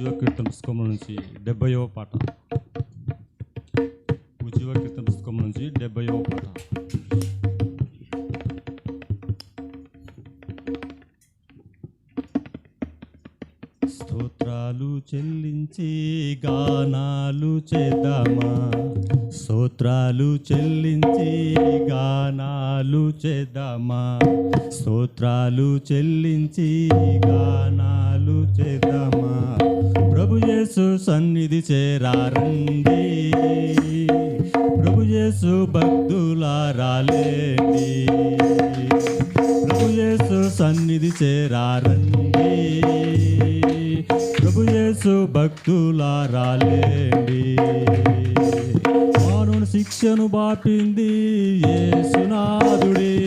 జీవ కీర్తన పుస్తకం నుంచి డెబ్బైవ పాట. జీవ కీర్తన పుస్తకం నుంచి డెబ్బైవ పాట. స్తోత్రాలు చెల్లించి గానాలు చేద్దామా? స్తోత్రాలు చెల్లించి గానాలు చేద్దామా? స్తోత్రాలు చెల్లించి గానాలు చేద్దామా? ప్రభు యేసు సన్నిధి చేరారండి. ప్రభు యేసు భక్తులారాలేండి. ప్రభు యేసు సన్నిధి చేరారండి. ప్రభు యేసు భక్తులారాలేండి. మానవుని శిక్షను బాపింది యేసునాథుడే.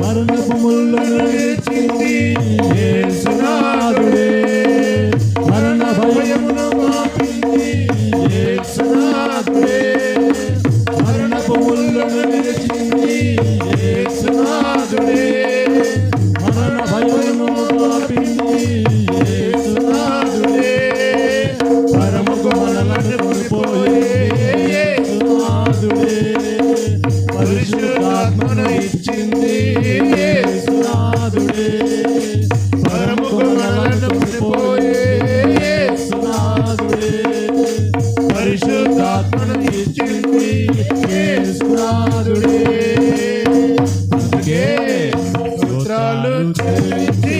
మరణపు ముళ్ళను విడిచింది యేసునాథుడే మరణ భయమును మాపింది యేసునాథుడే మరణపు ముళ్ళను విడిచింది యేసునాథుడే మరణ భయమును మాపింది యేసునాథుడే పరముకు మనలను యేసునాథుడే ఇచ్చింది యేసునాథుడే. పరముకు మనలను కొనిపోయే యేసునాథుడే. పరిశుద్ధాత్మను ఇచ్చింది యేసునాథుడే. అందుకే స్తోత్రాలు చెల్లించి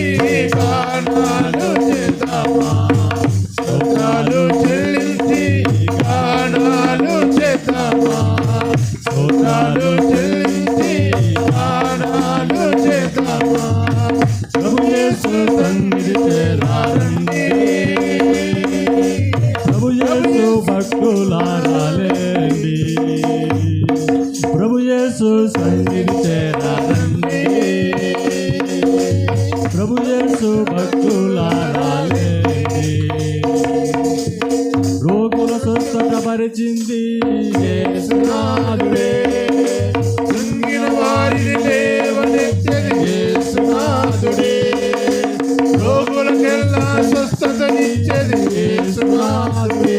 భక్తులారాలేండి ప్రభు యేసు సన్నిధి చేరాలండి ప్రభు యేసు భక్తులారాలేండి. రోగుల స్వస్థత పరిచింది యేసునాథుడే. కృంగిన వారిని దేవనెత్తని యేసునాథుడే. రోగులకెల్లా స్వస్థతనిచ్చేది యేసునాథుడే.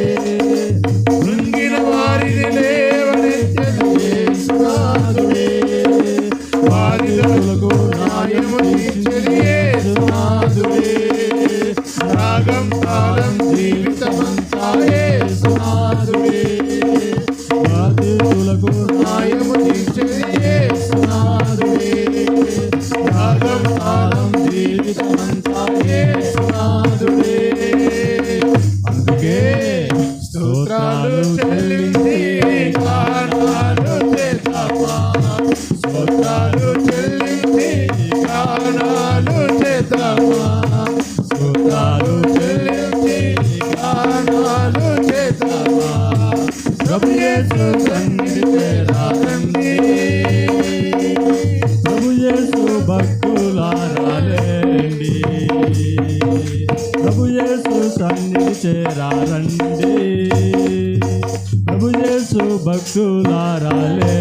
భక్తులారాలే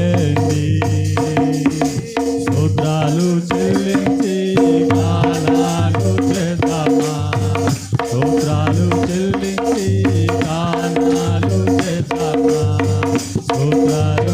ప్రభు సూత్రాలు చెల్లించి Oh, God.